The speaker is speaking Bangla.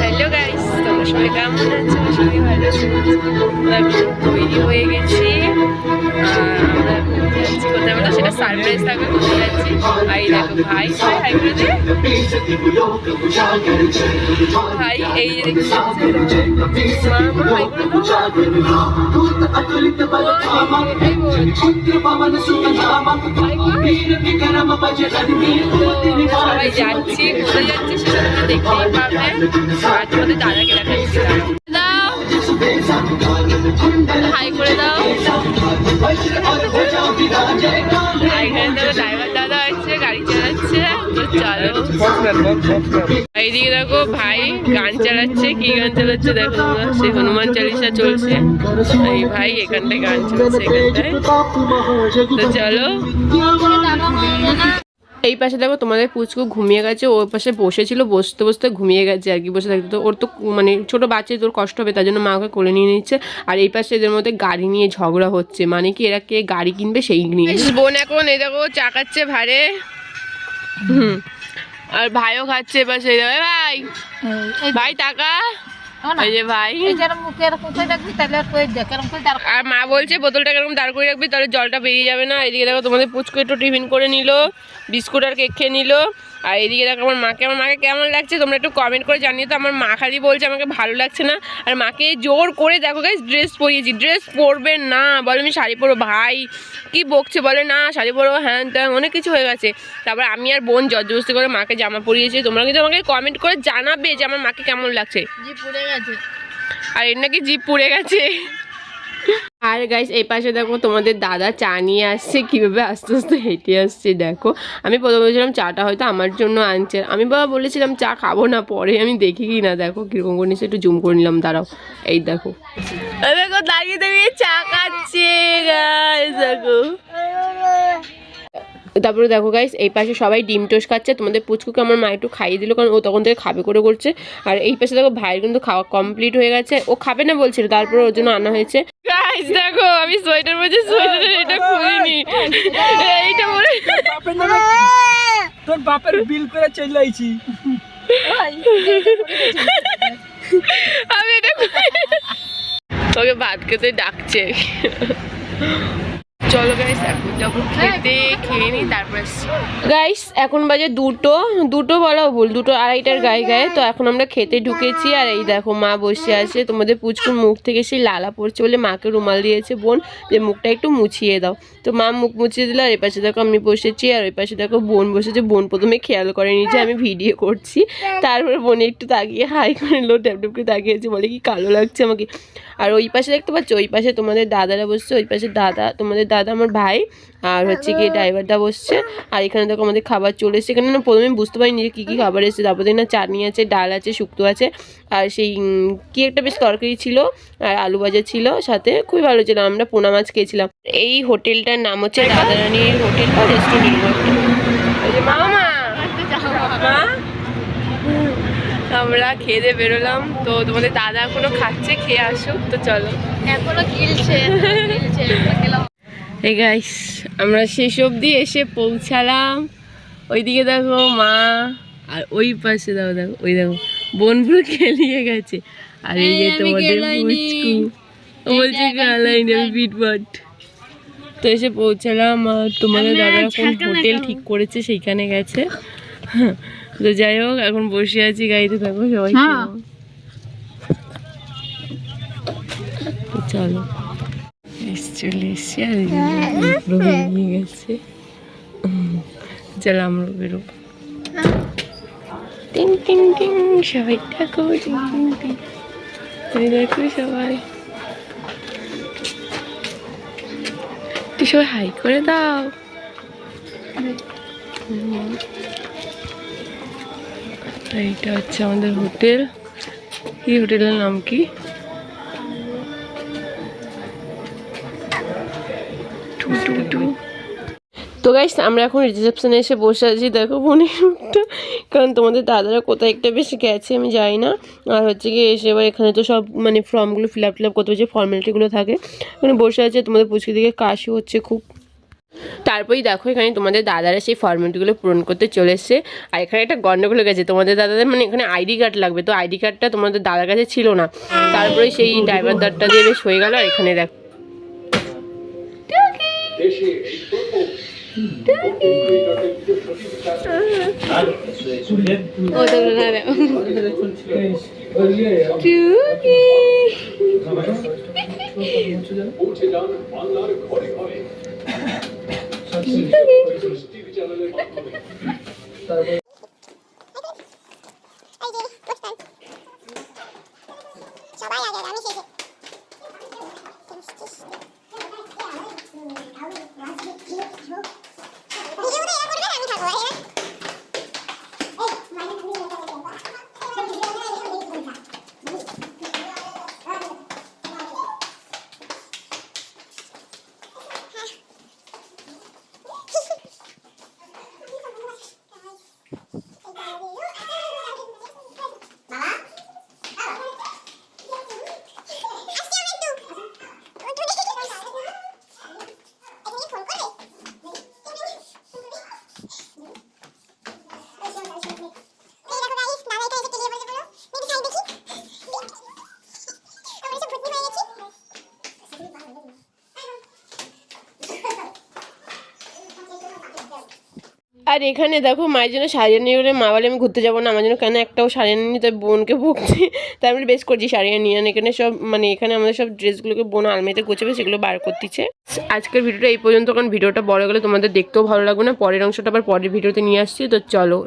হ্যালো গাইস তোমরা সবাই কেমন আছো? সবাই ভালো আছো। তৈরি হয়ে গেছি। আমরা কোথায়? সেটা সারপ্রাইজ থাকবে কোথায় যাচ্ছি ভাই দেখো, ভাই। ভাই হাই ভাই এই যে সবাই যাচ্ছি কোথায় যাচ্ছি সেটা দেখতেই পাবে আর তোমাদের দাদাকে দেখাচ্ছি দাও। হাই করে দাও আর এখানে দেখো ড্রাইভার এইদিকে দেখো ভাই গান চালাচ্ছে কি গান চালাচ্ছে দেখো তোমরা সে হনুমান চালিসা চলছে। এই ভাই এখানটায় গান চলছে এখানটায়। তো চলো। এই পাশে দেখো তোমাদের পুচকু ঘুমিয়ে গেছে ওর পাশে বসেছিল বসতে বসতে ঘুমিয়ে গেছে আর কি বসে থাকতে। তো ওর তো মানে ছোট বাচ্চা তোর কষ্ট হবে তার জন্য মা ওকে কোলে নিয়ে নিচ্ছে। আর এই পাশে এদের মধ্যে গাড়ি নিয়ে ঝগড়া হচ্ছে মানে কি এরা কে গাড়ি কিনবে সেই নিয়ে। বোন এখন এই দেখো চাকাচ্ছে ভারে। হুম। আর ভাইও খাচ্ছে এবার সেই ভাই ভাই টাকা। আর মা বলছে বোতলটা এরকম দাঁড় করে রাখবি তাহলে জলটা বেরিয়ে যাবে না। এদিকে দেখো তোমাদের পুচকু একটু টিফিন করে নিল বিস্কুট আর কেক খেয়ে নিল। আর এদিকে দেখো আমার মাকে আমার মাকে কেমন লাগছে? তোমরা একটু কমেন্ট করে জানিয়ে তো। আমার মা খালি বলছে আমাকে ভালো লাগছে না। আর মাকে জোর করে দেখো গাইস ড্রেস পরিয়েছি। ড্রেস পরবে না। বলে আমি শাড়ি পরবো। ভাই কি বকছে বলে? না শাড়ি পরবো হ্যান ত্যান অনেক কিছু হয়ে গেছে। তারপর আমি আর বোন জবরদস্তি করে মাকে জামা পরিয়েছি। তোমরা কিন্তু আমাকে কমেন্ট করে জানাবে যে আমার মাকে কেমন লাগছে। আর এর নাকি জিপ পুড়ে গেছে। আর গাইস এই পাশে দেখো তোমাদের দাদা চা নিয়ে আসছে, কীভাবে আস্তে আস্তে হেঁটে আসছে, দেখো। আমি প্রথমে বলছিলাম, চাটা হয়তো আমার জন্য আনছে। আমি বাবা বলেছিলাম, চা খাব না, পরে আমি দেখি কি না দেখো, কীরকম করে নিচ্ছে একটু জুম করে নিলাম, দাঁড়াও। এই দেখো। দেখো, দাঁড়িয়ে দাঁড়িয়ে চা খাচ্ছে। তারপরে দেখো গাইস এই পাশে সবাই ডিম টোস খাচ্ছে। তোমাদের পুচকুকে আমার মা একটু খাইয়ে দিল কারণ ও তখন থেকে খাবে করে করছে। আর এই পাশে দেখো ভাইয়ের কিন্তু খাওয়া কমপ্লিট হয়ে গেছে। ও খাবে না বলছিল তারপরে ওর জন্য আনা হয়েছে। গাইস দেখো আমি সোয়েটার পরেছি সোয়েটার এটা খুলিনি। এইটা বলে তোর বাপের বিল করে চলে আইছি। আমি এটা। তোকে ভাত খেতে ডাকছে। চলো গাইস এখন যখন খেতে খেয়ে নিই তারপর গাইস এখন বাজে দুটো দুটো বলা ভুল দুটো আড়াইটার গায়ে গায়ে তো এখন আমরা খেতে ঢুকেছি আর এই দেখো মা বসে আছে তোমাদের পুচকুর মুখ থেকে সেই লালা পড়ছে বলে মাকে রুমাল দিয়েছে বোন যে মুখটা একটু মুছিয়ে দাও। তো মা মুখ মুছিয়ে দিল আর এই পাশে দেখো আমি বসেছি আর ওই পাশে দেখো বোন বসেছে বোন প্রথমে খেয়াল করেনি যে আমি ভিডিও করছি তারপরে বোন একটু তাকিয়ে হাই করে লো ট্যাপ ট্যাপ করে তাকিয়েছে বলে কি কালো লাগছে আমাকে। আর ওই পাশে দেখতে পাচ্ছ ওই পাশে তোমাদের দাদারা বসছে ওই পাশে দাদা তোমাদের দাদা আমার ভাই আর হচ্ছে গিয়ে ড্রাইভারটা বসছে। আর এখানে দেখো আমাদের খাবার চলে এসেছে। এখানে না প্রথমে বুঝতে পারিনি যে কী কী খাবার এসেছে। তারপর দেখি না চাটনি আছে ডাল আছে শুক্তো আছে আর সেই কি একটা বেশ তরকারি ছিল আর আলু ভাজা ছিল সাথে। খুবই ভালো ছিল। আমরা পোনা মাছ খেয়েছিলাম। এই হোটেলটার নাম হচ্ছে রাধারানীর হোটেল বা রেস্টুরেন্ট মামা আমরা খেয়ে দিয়ে বেরোলাম। তো তোমাদের দাদা এখনও খাচ্ছে খেয়ে আসুক। তো চলো। এখনও গিলছে এই গাইস আমরা শেষ অবধি এসে পৌঁছালাম। ওইদিকে দেখো মা আর ওই পাশে দেখো দেখো ওই দেখো বোন পুরো খেলিয়ে গেছে। আর এই যে তোমাদের। পুচকু বলছে গালাইনি আমি বিটবাট তো এসে পৌঁছালাম আর তোমাদের দাদা এখন হোটেল ঠিক করেছে সেইখানে গেছে। তো যাই হোক এখন বসে আছি গাড়িতে থাকো সবাই হ্যাঁ। চলো। চলে এসছি আর বেরিয়ে গেছে। চলো আমরা বেরো টিং টিং সবাই দেখো, টিং দেখো সবাই। তুই সবাই হাই করে দাও। এইটা হচ্ছে আমাদের হোটেল। এই হোটেলের নাম কি? তো গাইস আমরা এখন রিসেপশনে এসে বসে আছি। দেখো বোনের মুখটা। কারণ তোমাদের দাদারা কোথায় একটা বেশি গেছে, আমি যাই না। আর হচ্ছে গিয়ে এসে এবার এখানে তো সব মানে ফর্মগুলো ফিল আপ ফিল আপ করতে হচ্ছে ফর্মালিটিগুলো থাকে। এখানে বসে আছে তোমাদের পুচকি দিকে, কাশি হচ্ছে খুব। তারপরেই দেখো এখানে তোমাদের দাদারা সেই ফর্মেটগুলো পূরণ করতে চলে এসছে। আর এখানে একটা গন্ডগোল হয়ে গেছে। তোমাদের দাদাদের মানে এখানে আইডি কার্ড লাগবে। তো আইডি কার্ডটা তোমাদের দাদার কাছে ছিল না। তারপরে সেই ড্রাইভার দারটা দিয়ে বেশ হয়ে গেল। আর এখানে দেখ ও তো না রে সবাই আগে আমি শেষে ভিডিওটা এরা করবে আমি থাকব এরা আর এখানে দেখো মায়ের জন্য শাড়ি নিয়ে গেলে মা বলে, আমি ঘুরতে যাব না। আমার জন্য কেন একটাও শাড়ি নিয়ে তাই বোনকে ভুগছি। তাই আমি বেশ করছি শাড়ি নিয়ে এখানে সব মানে এখানে আমাদের সব ড্রেসগুলোকে বোন আলমারিতে গোছাবে, সেগুলো বার করতেছে। আজকের ভিডিওটা এই পর্যন্ত। কারণ ভিডিওটা বড় গেলে তোমাদের দেখতেও ভালো লাগবে না। পরের অংশটা আবার পরের ভিডিওতে নিয়ে আসছি। তো চলো।